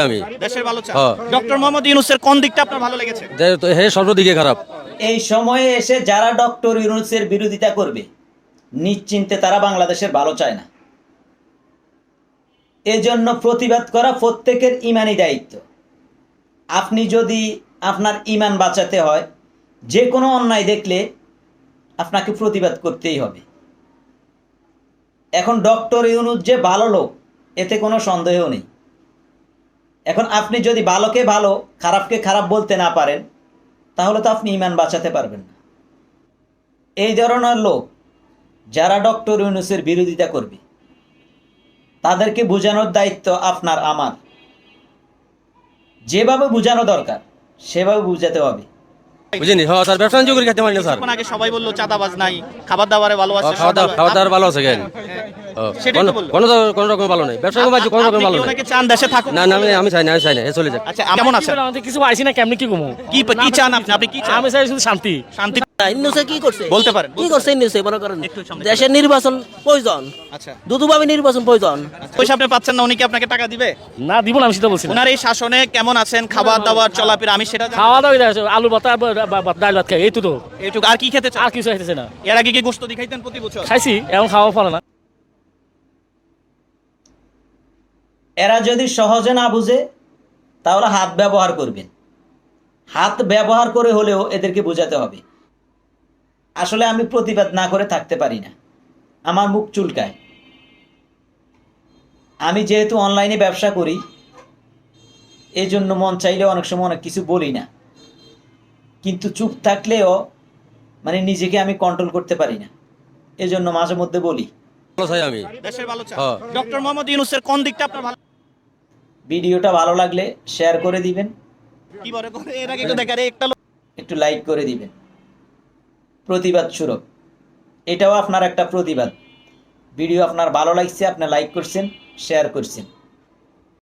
আমি। দেশের ভালো চান। হ্যাঁ। ডক্টর মোহাম্মদ ইউনুসের কোন দিকটা আপনার ভালো লেগেছে? হে সর্বদিকে খারাপ। এই সময়ে এসে যারা ডক্টর ইউনুসের বিরোধিতা করবে নিশ্চিন্তে তারা বাংলাদেশের ভালো চায় না। এজন্য প্রতিবাদ করা প্রত্যেকের ইমানই দায়িত্ব। আপনি যদি আপনার ইমান বাঁচাতে হয় যে কোনো অন্যায় দেখলে আপনাকে প্রতিবাদ করতেই হবে। এখন ডক্টর ইউনুস যে ভালো লোক এতে কোনো সন্দেহ নেই। এখন আপনি যদি ভালোকে ভালো, খারাপকে খারাপ বলতে না পারেন, তাহলে তো আপনি ইমান বাঁচাতে পারবেন না। এই ধরনের লোক যারা ডক্টর ইউনুসের বিরোধিতা করবে, তাদেরকে বোঝানোর দায়িত্ব আপনার, আমার। যেভাবে বোঝানো দরকার, সেভাবে বুঝাতে হবে। বুঝিনি হ্যাঁ স্যার ব্যবসা বাণিজ্য করে খেতে পারি না স্যার আগে সবাই বলল চাঁদাবাজ নাই খাবার দাবারে ভালো আছে খাওয়া দাওয়া খাওয়া দাওয়ার ভালো আছে কেন কোনো কোনো রকম ভালো নাই। ব্যবসা বাণিজ্য কোনো রকম ভালো নাই। চান দেশে থাকুন? না না আমি আমি চাই না আমি চাই না চলে যাক। আচ্ছা কেমন আছেন? আমাদের কিছু আইছি না কেমনি কি ঘুমো? কি কি চান আপনি? আপনি কি চান? আমি চাই শুধু শান্তি। শান্তি ইন্নুসে কি করছে? বলতে পারেন কি করছে ইন্নুসে মনে করেন দেশের নির্বাচন প্রয়োজন। আচ্ছা। দুদুভাবে নির্বাচন প্রয়োজন। পয়সা আপনি পাচ্ছেন না উনি কি আপনাকে টাকা দিবে? না দিব না আমি সেটা বলছি ওনার এই শাসনে কেমন আছেন? খাবার দাবার চলাফেরা আমি সেটা খাওয়া দাওয়া দেখো, আলু ভাত বা- বা- বা- ডাল ভাত খাই এই তো তো এইটুকু আর কি খেতে আর কিছু খাইতেছে না। এর আগে কি গোস্ত দেখাইতেন প্রতি বছর? খাইছি এখন খাওয়া পড়ে না। এরা যদি সহজে না বুঝে তাহলে হাত ব্যবহার করবেন। হাত ব্যবহার করে হলেও এদেরকে বোঝাতে হবে। আসলে আমি প্রতিবাদ না করে থাকতে পারি না। আমার মুখ চুলকায়। আমি যেহেতু অনলাইনে ব্যবসা করি এই জন্য মন চাইলে অনেক সময় অনেক কিছু বলি না। কিন্তু চুপ থাকলেও মানে নিজেকে আমি কন্ট্রোল করতে পারি না। এজন্য মাঝে মধ্যে বলি। আমি। দেশের ভালো হ্যাঁ। ডক্টর মোহাম্মদ ইউনুসের কোন দিকটা আপনার ভালো? ভিডিওটা ভালো লাগলে শেয়ার করে দিবেন। কি বলে? এর আগে একটু দেখা একটা একটু লাইক করে দিবেন। প্রতিবাদ সুরভ এটাও আপনার একটা প্রতিবাদ। ভিডিও আপনার ভালো লাগছে, আপনি লাইক করছেন শেয়ার করছেন।